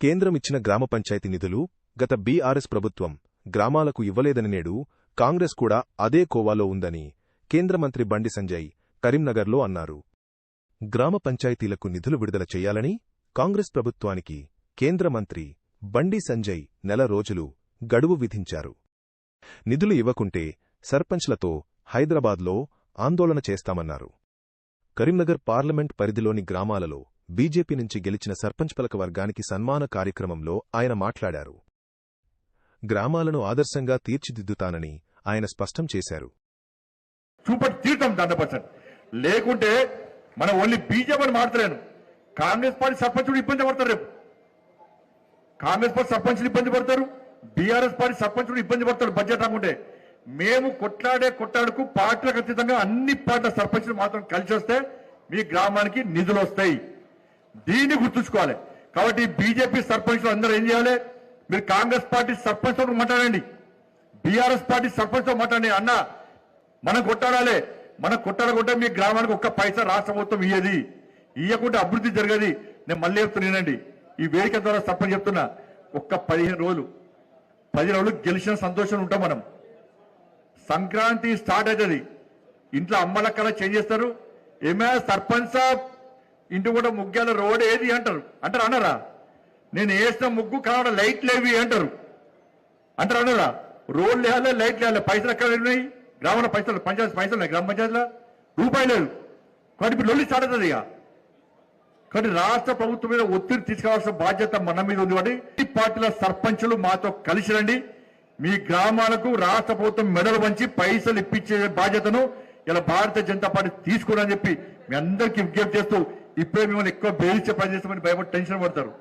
కేంద్రమిచ్చిన గ్రామ పంచాయతీ నిధులు గత బీఆర్ఎస్ ప్రభుత్వం గ్రామాలకు ఇవ్వలేదని నేడు కాంగ్రెస్ కూడా అదే కోవాలో ఉందని కేంద్ర మంత్రి బండి సంజయ్ కరీంనగర్లో అన్నారు. గ్రామ పంచాయతీలకు నిధులు విడుదల చేయాలని కాంగ్రెస్ ప్రభుత్వానికి కేంద్ర మంత్రి బండి సంజయ్ నెల రోజులు గడువు విధించారు. నిధులు ఇవ్వకుంటే సర్పంచ్లతో హైదరాబాద్లో ఆందోళన చేస్తామన్నారు. కరీంనగర్ పార్లమెంట్ పరిధిలోని గ్రామాలలో బీజేపీ నుంచి గెలిచిన సర్పంచ్ పలక వర్గానికి సన్మాన కార్యక్రమంలో ఆయన మాట్లాడారు. గ్రామాలను ఆదర్శంగా తీర్చిదిద్దుతానని ఆయన స్పష్టం చేశారు. చూపటి తీర్థం దండపరచండి లేకుంటే మనం ఓన్లీ బీజేపీ మాట్లాడలేను. కాంగ్రెస్ పార్టీ సర్పంచులు ఇబ్బంది పడతారు రేపు. కాంగ్రెస్ పార్టీ సర్పంచులు ఇబ్బంది పడతారు బీఆర్ఎస్ పార్టీ సర్పంచులు ఇబ్బంది పడతారు బడ్జెట్ రాకుంటే. మేము కొట్లాడే కొట్లాడుకు పార్టీలకు అతీతంగా అన్ని పార్టీల సర్పంచులు మాత్రం కలిసి వస్తే మీ గ్రామానికి నిధులు వస్తాయి. దీన్ని గుర్తుంచుకోవాలి. కాబట్టి బీజేపీ సర్పంచులు అందరూ ఏం చేయాలి? మీరు కాంగ్రెస్ పార్టీ సర్పంచ్తో మాట్లాడండి. బీఆర్ఎస్ పార్టీ సర్పంచ్తో మాట్లాడండి. అన్న మనం కొట్టాడాలి మనం కొట్టాడకుంటే మీ గ్రామానికి ఒక్క పైసా రాష్ట్ర ప్రభుత్వం ఇయ్యది. ఇయ్యకుంటే అభివృద్ధి జరగదు. నేను మళ్ళీ చెప్తున్నానండి ఈ వేదిక ద్వారా సర్పంచ్ చెప్తున్నా ఒక్క పదిహేను రోజులు పది రోజులు గెలిచిన సంతోషం ఉంటాం మనం. సంక్రాంతి స్టార్ట్ అవుతుంది. ఇంట్లో అమ్మలక్కలా చేంజ్ చేస్తారు. ఏమైనా సర్పంచ్ సాబ్ ఇంటి కూడా ముగ్గాల రోడ్ ఏది అంటారు? అంటారు అన్నారా? నేను వేసిన ముగ్గు కావడం లైట్లు ఏవి అంటారు. అంటారు అన్నారా? రోడ్లు వేయాలి లైట్లు వేయాలి పైసలు ఎక్కడ ఉన్నాయి? గ్రామంలో పైసలు పంచాయతీ పైసలు ఉన్నాయి. గ్రామ పంచాయతీలో రూపాయి లేదు. కాబట్టి ఇప్పుడు లొల్లి స్టార్ట్ అవుతుంది ఇక. కానీ రాష్ట్ర ప్రభుత్వం మీద ఒత్తిడి తీసుకోవాల్సిన బాధ్యత మన మీద ఉంది కాబట్టి ఈ పార్టీల సర్పంచులు మాతో కలిసి రండి. మీ గ్రామాలకు రాష్ట్ర ప్రభుత్వం మెడలు వంచి పైసలు ఇప్పించే బాధ్యతను ఇలా భారతీయ జనతా పార్టీ తీసుకోరని చెప్పి మీ అందరికీ విజ్ఞప్తి చేస్తూ ఇప్పుడే మిమ్మల్ని ఎక్కువ బెదిరించే పని చేస్తామని భయపడి టెన్షన్ పడతారు.